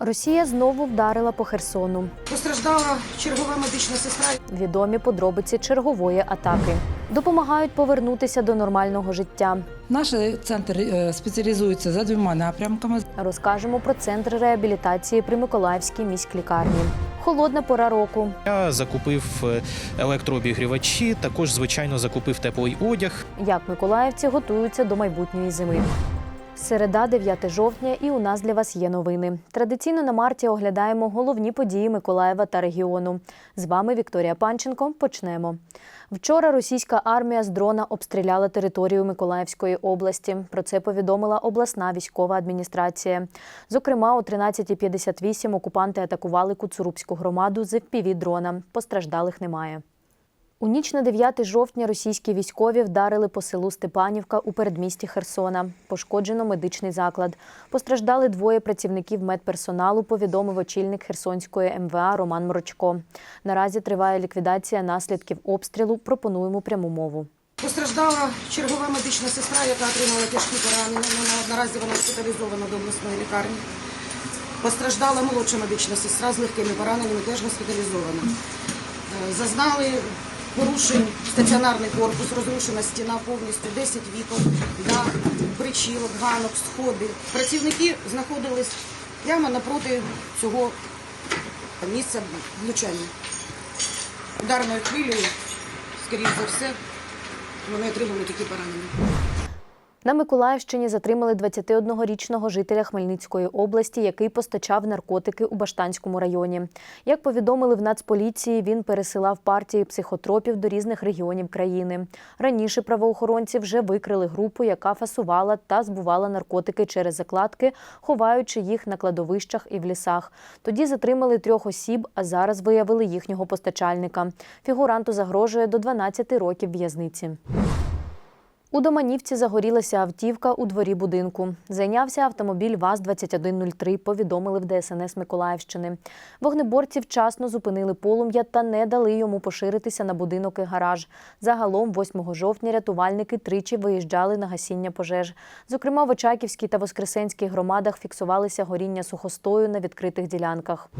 Росія знову вдарила по Херсону. Постраждала чергова медична сестра. Відомі подробиці чергової атаки. Допомагають повернутися до нормального життя. Наш центр е, спеціалізується за двома напрямками. Розкажемо про центр реабілітації при Миколаївській міськлікарні. Холодна пора року. Я закупив е, електрообігрівачі, також звичайно закупив теплий одяг. Як миколаївці готуються до майбутньої зими. Середа, 9 жовтня, і у нас для вас є новини. Традиційно на марті оглядаємо головні події Миколаєва та регіону. З вами Вікторія Панченко. Почнемо. Вчора російська армія з дрона обстріляла територію Миколаївської області. Про це повідомила обласна військова адміністрація. Зокрема, о 13.58 окупанти атакували Куцурубську громаду з FPV-дрона. Постраждалих немає. У ніч на 9 жовтня російські військові вдарили по селу Степанівка у передмісті Херсона. Пошкоджено медичний заклад. Постраждали двоє працівників медперсоналу, повідомив очільник Херсонської МВА Роман Морочко. Наразі триває ліквідація наслідків обстрілу. Пропонуємо пряму мову. Постраждала чергова медична сестра, яка отримала тяжкі поранення. Наразі вона госпіталізована до обласної лікарні. Постраждала молодша медична сестра з легкими пораненнями, теж госпіталізована. Е, Зазнали порушень стаціонарний корпус, розрушена стіна повністю, 10 вікон, дах, причілок, ганок, сходи. Працівники знаходились прямо напроти цього місця влучання. Ударною хвилею, скоріш за все, вони отримали такі поранення. На Миколаївщині затримали 21-річного жителя Хмельницької області, який постачав наркотики у Баштанському районі. Як повідомили в Нацполіції, він пересилав партії психотропів до різних регіонів країни. Раніше правоохоронці вже викрили групу, яка фасувала та збувала наркотики через закладки, ховаючи їх на кладовищах і в лісах. Тоді затримали трьох осіб, а зараз виявили їхнього постачальника. Фігуранту загрожує до 12 років в'язниці. У Доманівці загорілася автівка у дворі будинку. Зайнявся автомобіль ВАЗ-2103, повідомили в ДСНС Миколаївщини. Вогнеборці вчасно зупинили полум'я та не дали йому поширитися на будинок і гараж. Загалом, 8 жовтня, рятувальники тричі виїжджали на гасіння пожеж. Зокрема, в Очаківській та Воскресенській громадах фіксувалися горіння сухостою на відкритих ділянках.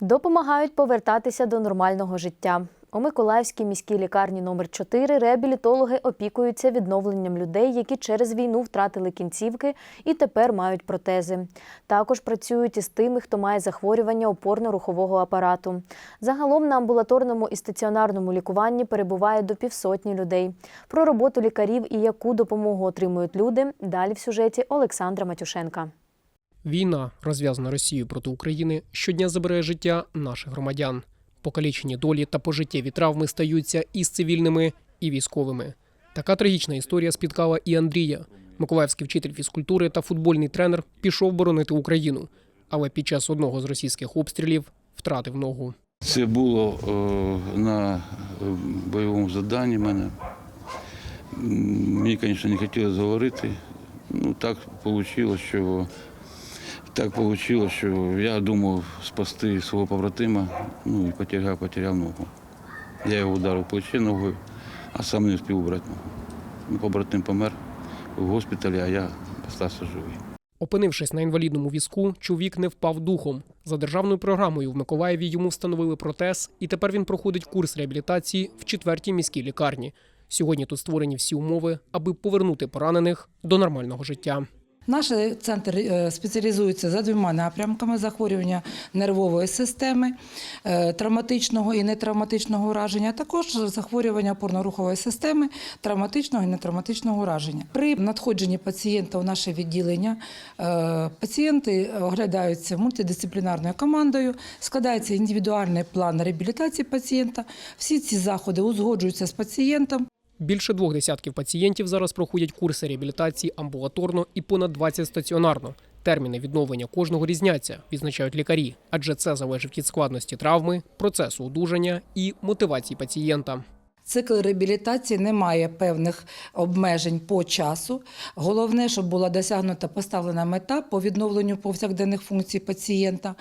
Допомагають повертатися до нормального життя. У Миколаївській міській лікарні номер 4 реабілітологи опікуються відновленням людей, які через війну втратили кінцівки і тепер мають протези. Також працюють із тими, хто має захворювання опорно-рухового апарату. Загалом на амбулаторному і стаціонарному лікуванні перебуває до півсотні людей. Про роботу лікарів і яку допомогу отримують люди далі в сюжеті Олександра Матюшенка. Війна, розв'язана Росією проти України, щодня забирає життя наших громадян. Покалічені долі та пожиттєві травми стаються і з цивільними, і військовими. Така трагічна історія спіткала і Андрія. Миколаївський вчитель фізкультури та футбольний тренер пішов боронити Україну, але під час одного з російських обстрілів втратив ногу. Це було е, на е, бойовому заданні мене. Мені, звісно, не хотілося говорити. Ну, так вийшло, що так вийшло, що я думав спасти свого побратима, ну і потеряв, потеряв ногу. Я його ударив плече ногою, а сам не встиг убрати ногу. Ну, Побратим помер в госпіталі, а я залишився живий. Опинившись на інвалідному візку, чоловік не впав духом. За державною програмою в Миколаєві йому встановили протез, і тепер він проходить курс реабілітації в четвертій міській лікарні. Сьогодні тут створені всі умови, аби повернути поранених до нормального життя. Наш центр е, спеціалізується за двома напрямками захворювання нервової системи, е, травматичного і нетравматичного ураження, а також захворювання опорно-рухової системи, травматичного і нетравматичного ураження. При надходженні пацієнта у наше відділення е, пацієнти оглядаються мультидисциплінарною командою, складається індивідуальний план реабілітації пацієнта. Всі ці заходи узгоджуються з пацієнтом. Більше двох десятків пацієнтів зараз проходять курси реабілітації амбулаторно і понад 20 стаціонарно. Терміни відновлення кожного різняться, відзначають лікарі, адже це залежить від складності травми, процесу одужання і мотивації пацієнта. Цикл реабілітації не має певних обмежень по часу. Головне, щоб була досягнута поставлена мета по відновленню повсякденних функцій пацієнта.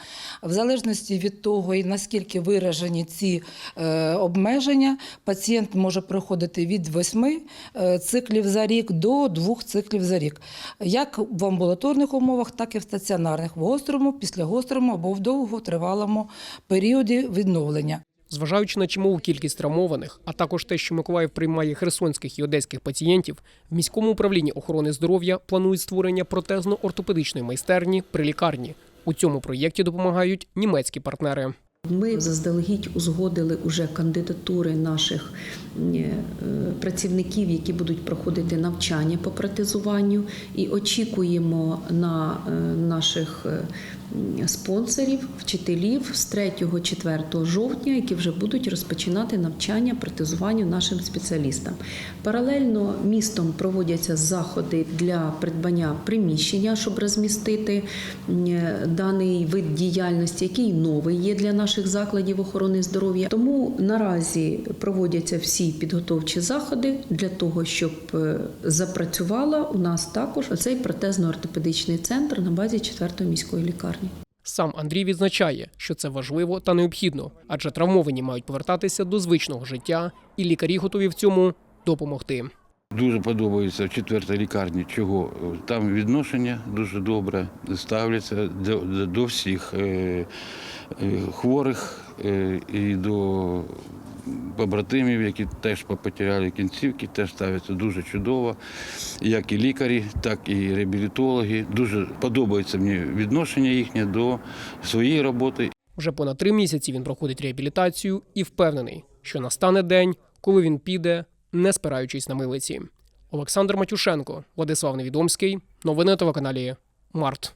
В залежності від того, наскільки виражені ці е, обмеження, пацієнт може проходити від 8 е, циклів за рік до 2 циклів за рік. Як в амбулаторних умовах, так і в стаціонарних, в гострому, післягострому або в довготривалому періоді відновлення. Зважаючи на чималу кількість травмованих, а також те, що Миколаїв приймає херсонських і одеських пацієнтів, в міському управлінні охорони здоров'я планують створення протезно-ортопедичної майстерні при лікарні. У цьому проєкті допомагають німецькі партнери. Ми заздалегідь узгодили уже кандидатури наших е, працівників, які будуть проходити навчання по протезуванню, і очікуємо на е, наших е, спонсорів, вчителів з 3-4 жовтня, які вже будуть розпочинати навчання протезуванню нашим спеціалістам. Паралельно містом проводяться заходи для придбання приміщення, щоб розмістити даний вид діяльності, який новий є для наших закладів охорони здоров'я. Тому наразі проводяться всі підготовчі заходи для того, щоб е, запрацювала у нас також оцей протезно-ортопедичний центр на базі 4-ї міської лікарні. Сам Андрій відзначає, що це важливо та необхідно, адже травмовані мають повертатися до звичного життя, і лікарі готові в цьому допомогти. Дуже подобається в четвертій лікарні, чого там відношення дуже добре ставляться до, до- всіх е, е, хворих е, і до побратимів, які теж потеряли кінцівки, теж ставляться дуже чудово. Як і лікарі, так і реабілітологи. Дуже подобається мені відношення їхнє до своєї роботи Вже понад три місяці він проходить реабілітацію і впевнений, що настане день, коли він піде, не спираючись на милиці. Олександр Матюшенко, Владислав Невідомський. Новини на телеканалі Март.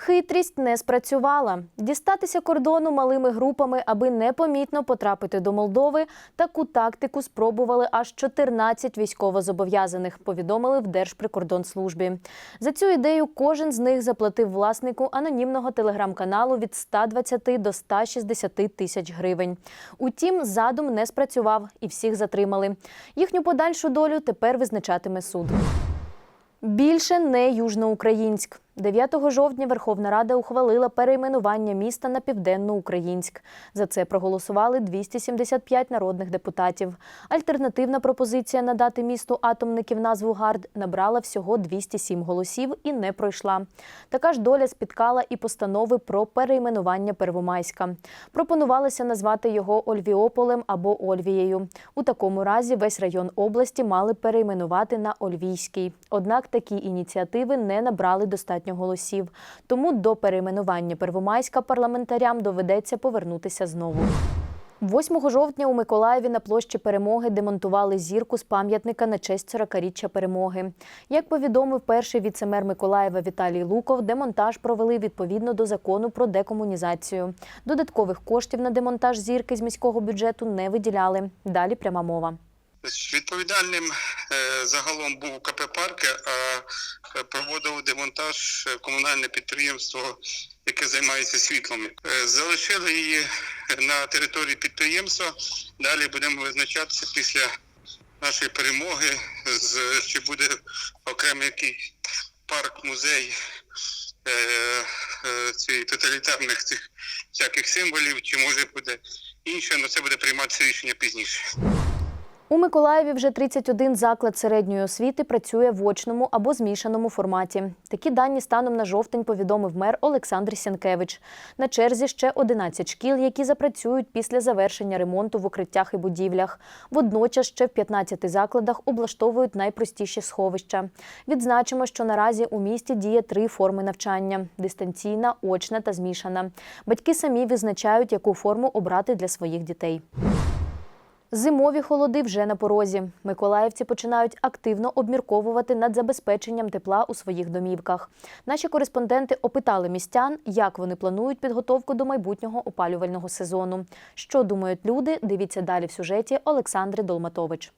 Хитрість не спрацювала. Дістатися кордону малими групами, аби непомітно потрапити до Молдови. Таку тактику спробували аж 14 військовозобов'язаних, повідомили в Держприкордонслужбі. За цю ідею кожен з них заплатив власнику анонімного телеграм-каналу від 120 до 160 тисяч гривень. Утім, задум не спрацював і всіх затримали. Їхню подальшу долю тепер визначатиме суд. Більше не Южноукраїнськ. 9 жовтня Верховна Рада ухвалила перейменування міста на Південноукраїнськ. За це проголосували 275 народних депутатів. Альтернативна пропозиція надати місту атомників назву ГАРД набрала всього 207 голосів і не пройшла. Така ж доля спіткала і постанови про перейменування Первомайська. Пропонувалося назвати його Ольвіополем або Ольвією. У такому разі весь район області мали перейменувати на Ольвійський. Однак такі ініціативи не набрали достатньо голосів. Тому до перейменування Первомайська парламентарям доведеться повернутися знову. 8 жовтня у Миколаєві на площі перемоги демонтували зірку з пам'ятника на честь 40-річчя перемоги. Як повідомив перший віцемер Миколаєва Віталій Луков, демонтаж провели відповідно до закону про декомунізацію. Додаткових коштів на демонтаж зірки з міського бюджету не виділяли. Далі пряма мова. Відповідальним е, загалом був КП «Парки», а е, проводило демонтаж е, комунальне підприємство, яке займається світлом. Залишили її на території підприємства. Далі будемо визначатися після нашої перемоги, чи буде окремий який парк, музей е, е, ці, тоталітарних цих всяких символів, чи може буде інше, але це буде прийматися рішення пізніше. У Миколаєві вже 31 заклад середньої освіти працює в очному або змішаному форматі. Такі дані станом на жовтень повідомив мер Олександр Сянкевич. На черзі ще 11 шкіл, які запрацюють після завершення ремонту в укриттях і будівлях. Водночас ще в 15 закладах облаштовують найпростіші сховища. Відзначимо, що наразі у місті діє три форми навчання: дистанційна, очна та змішана. Батьки самі визначають, яку форму обрати для своїх дітей. Зимові холоди вже на порозі. Миколаївці починають активно обмірковувати над забезпеченням тепла у своїх домівках. Наші кореспонденти опитали містян, як вони планують підготовку до майбутнього опалювального сезону. Що думають люди? Дивіться далі в сюжеті Олександри Долматович.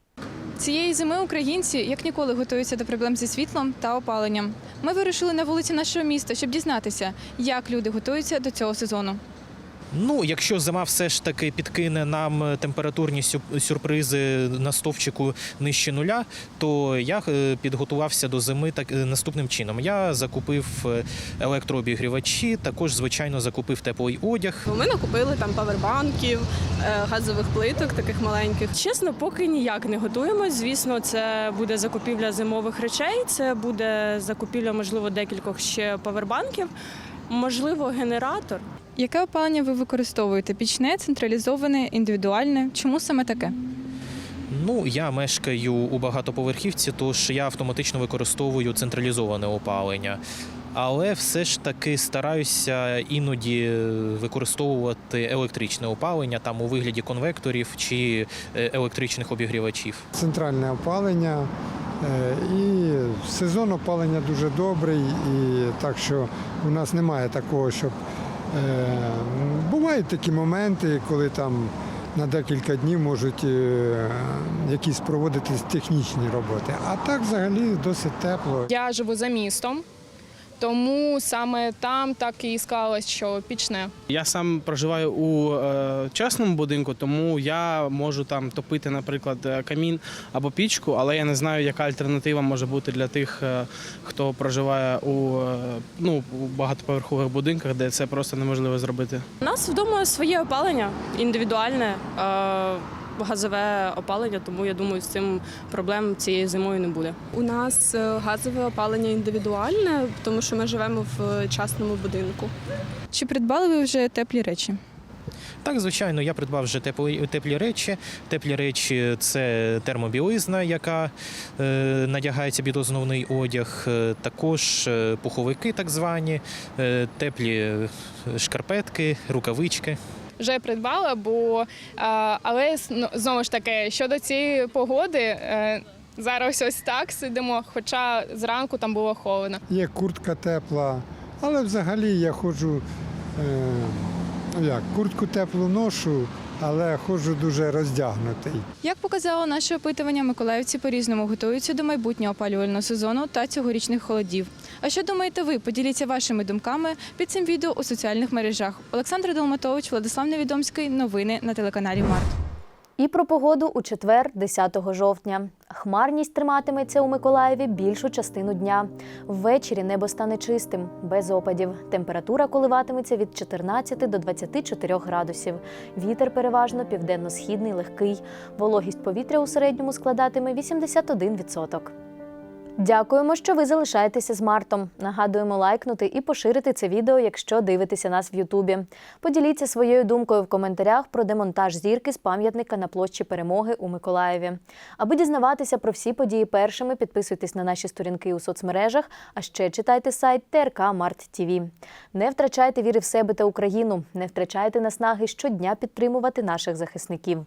Цієї зими українці як ніколи готуються до проблем зі світлом та опаленням. Ми вирушили на вулиці нашого міста, щоб дізнатися, як люди готуються до цього сезону. Ну, якщо зима все ж таки підкине нам температурні сю- сюрпризи на стовпчику нижче нуля, то я е, підготувався до зими так е, наступним чином. Я закупив е, електрообігрівачі, також звичайно закупив теплий одяг. Ми накупили там павербанків, е, газових плиток таких маленьких. Чесно, поки ніяк не готуємось. Звісно, це буде закупівля зимових речей, це буде закупівля, можливо, декількох ще павербанків, можливо, генератор. Яке опалення ви використовуєте? Пічне, централізоване, індивідуальне? Чому саме таке? Ну, я мешкаю у багатоповерхівці, тож я автоматично використовую централізоване опалення. Але все ж таки стараюся іноді використовувати електричне опалення там у вигляді конвекторів чи е, електричних обігрівачів. центральне опалення. е, І сезон опалення дуже добрий, і так що у нас немає такого, щоб бувають такі моменти, коли там на декілька днів можуть е, якісь проводитись технічні роботи. А так взагалі досить тепло. Я живу за містом, тому саме там так і склалось, що пічне. Я сам проживаю у е, частному будинку, тому я можу там топити, наприклад, е, камін або пічку, але я не знаю, яка альтернатива може бути для тих, е, хто проживає у, е, ну, у багатоповерхових будинках, де це просто неможливо зробити. У нас вдома своє опалення, індивідуальне, е, газове опалення, тому я думаю, з цим проблем цією зимою не буде. У нас е, газове опалення індивідуальне, тому що ми живемо в частному будинку. Чи придбали ви вже теплі речі? Так, звичайно, я придбав вже теплі, теплі речі. Теплі речі це термобілизна, яка е, надягається під основний одяг, е, також е, пуховики, так звані, е, теплі е, шкарпетки, рукавички. Вже придбала, бо але ну, знову ж таки щодо цієї погоди. е, Зараз ось так сидимо, хоча зранку там було холодно. Є куртка тепла, але взагалі я ходжу, е, ну як, куртку теплу ношу, але ходжу дуже роздягнутий. Як показало наше опитування, миколаївці по-різному готуються до майбутнього опалювального сезону та цьогорічних холодів. А що думаєте ви? Поділіться вашими думками під цим відео у соціальних мережах. Олександр Долматович, Владислав Невідомський. Новини на телеканалі Март. І про погоду у четвер, 10 жовтня. Хмарність триматиметься у Миколаєві більшу частину дня. Ввечері небо стане чистим, без опадів. Температура коливатиметься від 14 до 24 градусів. Вітер переважно південно-східний легкий. Вологість повітря у середньому складатиме 81%. Дякуємо, що ви залишаєтеся з Мартом. Нагадуємо лайкнути і поширити це відео, якщо дивитеся нас в Ютубі. Поділіться своєю думкою в коментарях про демонтаж зірки з пам'ятника на площі Перемоги у Миколаєві. Аби дізнаватися про всі події першими, підписуйтесь на наші сторінки у соцмережах, а ще читайте сайт ТРК Март ТІВІ. Не втрачайте віри в себе та Україну, не втрачайте наснаги щодня підтримувати наших захисників.